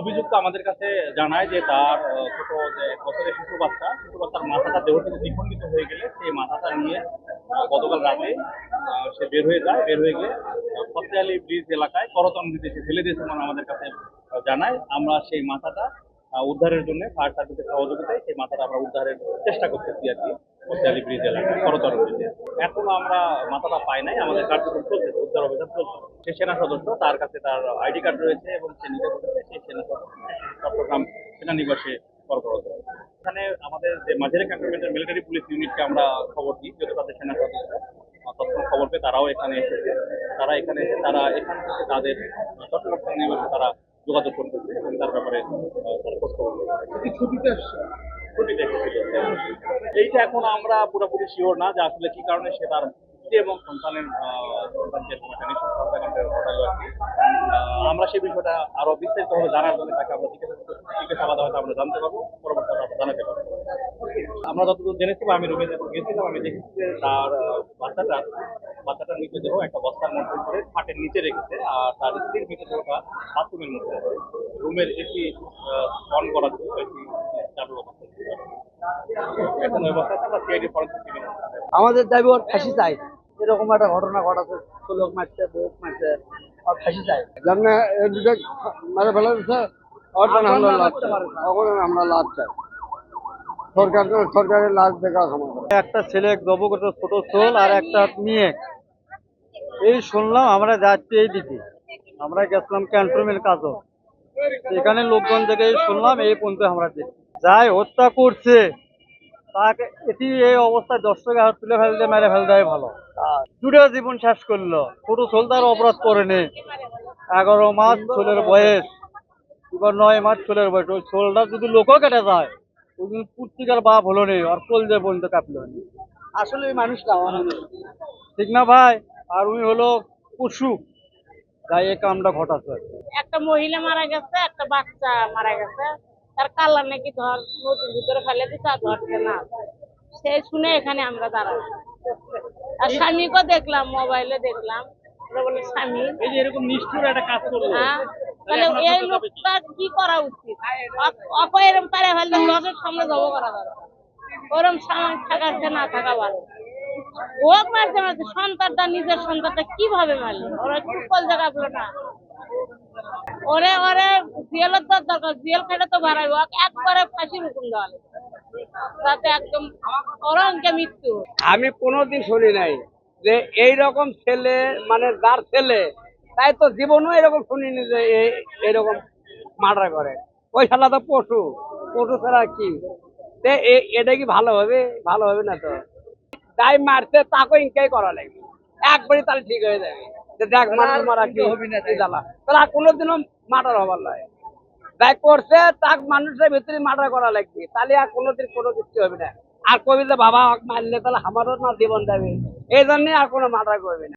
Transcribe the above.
অভিযুক্ত আমাদের কাছে জানায় যে তার ছোট যে বছরের শিশু বাচ্চা, শিশু বাচ্চার মাথাটা দেহ থেকে দ্বিখণ্ডিত হয়ে গেলে সেই মাথাটা নিয়ে গতকাল রাতে সে বের হয়ে যায়, বের হয়ে গিয়ে ফতে ফতেয়ালি ব্রিজ এলাকায়, করতন দিতে সে ফেলে দিয়েছে মানে আমাদের কাছে জানায়। আমরা সেই মাথাটা উদ্ধারের জন্য ফায়ার সার্ভিসের সহযোগিতায় সেই মাথাটা আমরা উদ্ধারের চেষ্টা করতেছি আর কি ফতেয়ালি ব্রিজ এলাকায় করতন ব্রিজে। এখনও আমরা মাথাটা পাই নাই, আমাদের কার্যক্রম চলছে, উদ্ধার অভিযান চলছে। সে সেনা সদস্য, তার কাছে তার আইডি কার্ড রয়েছে এবং সে নিজে বলেছে সেই সেনা সদস্য চট্টগ্রাম সেনানিবাসে কর্মরত এখানে আমাদের যে মাঝের ক্যান্টনমেন্টের মিলিটারি পুলিশ ইউনিটকে আমরা খবর দিই, যেহেতু তাদের সেনা সদস্য তৎক্ষণ খবর পেয়ে তারাও এখানে এসেছে। তারা এখানে তারা এখান থেকে তাদের চট্টগ্রাম সেনানিবাসে তারা যোগাযোগ করতেছে এবং তার ব্যাপারে। ছুটিতে ছুটিতে এইটা এখন আমরা পুরোপুরি শিওর না যে আসলে কি কারণে সে তার স্ত্রী এবং সন্তানের আমরা সেই বিষয়টা আরও বিস্তারিতভাবে জানার জন্য তাকে আমরা জিজ্ঞাসা জিজ্ঞাসাবাদ হয়তো আমরা জানতে পারব পরবর্তী আমরা জানাতে পারব। আমরা যতদূর জেনেছি বা আমি রুমে গেছিলাম আমি দেখেছি যে তার বাচ্চাটা বাচ্চাটার মৃতদেহ একটা বস্তার মধ্যে করে খাটের নিচে রেখেছে আর তার স্ত্রীর মৃতদেহটা বাথরুমের মধ্যে রুমের এসি অন করা ছিল এসি চালু অবস্থা এখন ওই অবস্থাতে আমরা সিআইডি ফরেন্সিক টিমে আমাদের দাবি ওর ফাঁসি চাই এরকম একটা ঘটনা ঘটাচ্ছে লোক মারছে বউক মারছে ওর ফাঁসি চাই এই দুটো মারে ফেলা দিচ্ছে আমরা লাভ চাই। আমরা লাভ চাই। সরকার সরকারের লাভ দেখা একটা ছেলে জবক ছোট ছোল আর একটা মেয়ে। এই শুনলাম আমরা যাচ্ছি এই দিকে। আমরা গেছিলাম ক্যান্টনমেন্ট কাজও এখানে লোকজন থেকে শুনলাম, এই পর্যন্ত আমরা যাই, হত্যা করছে। তাকে, এটি এই অবস্থায় দর্শকে হাত তুলে ফেলতে, মেরে ফেল দেয় ভালো। দুটো জীবন শেষ করল। ছোট ছোল তার অপরাধ করেনি। এগারো মাস ছোলের বয়স। এবার নয় মাস ছোলের বয়স। ওই ছোলটা যদি লোকও কেটে যায় ওই বাপ হলো নি আর কোল দিয়ে পর্যন্ত কাঁপলো নি। আসলে এই মানুষটা ঠিক না ভাই? আর উনি হলো পশু। তাই এই কামটা ঘটাচ্ছে। একটা মহিলা মারা গেছে একটা বাচ্চা মারা গেছে। তার কাল্লা নাকি ধর নদীর ভিতরে ফেলে দিচ্ছে আর ধরছে না। সে শুনে এখানে আমরা দাঁড়াই আর স্বামীকেও দেখলাম মোবাইলে দেখলাম। বলে স্বামী। এই যে এরকম নিষ্ঠুর একটা কাজ করল। হ্যাঁ। তাহলে এই লোকটা কি? করা উচিত? অপ এরম পারে ফেললে দশের সামনে জব করা দরকার। ওরম সামনে থাকার না থাকা ভালো। হোক মারছে মারছে সন্তানটা নিজের সন্তানটা কীভাবে মারলো? ওরা কল জায়গা না? ওরে ওরে জেলের তো দরকার জেল খেটে তো ওকে একবারে ফাঁসির হুকুম দেওয়া তাতে একদম অরঙ্কে মৃত্যু। আমি কোনোদিন শুনি নাই যে এই রকম ছেলে মানে যার ছেলে তাই তো জীবনও এরকম শুনিনি যে এরকম মার্ডার করে। ওই শালা তো পশু। পশু ছাড়া কি? এটা কি ভালো হবে? ভালো হবে না তো? তাই মারছে তাকে ইনকাই করা লাগবে। একবারই তাহলে ঠিক হয়ে যাবে। দেখ মানুষ মারা কি? হবে না জ্বালা তাহলে আর কোনোদিনও মার্ডার হবার নয়। যাই করছে তাক মানুষের ভিতরে মার্ডার করা লাগবে। তাহলে আর কোনোদিন কোনো কিছু হবে না। আর কবি যে বাবা মারলে তাহলে আমারও না জীবন যাবে। এই জন্যই আর কোনো মার্ডার করবে না।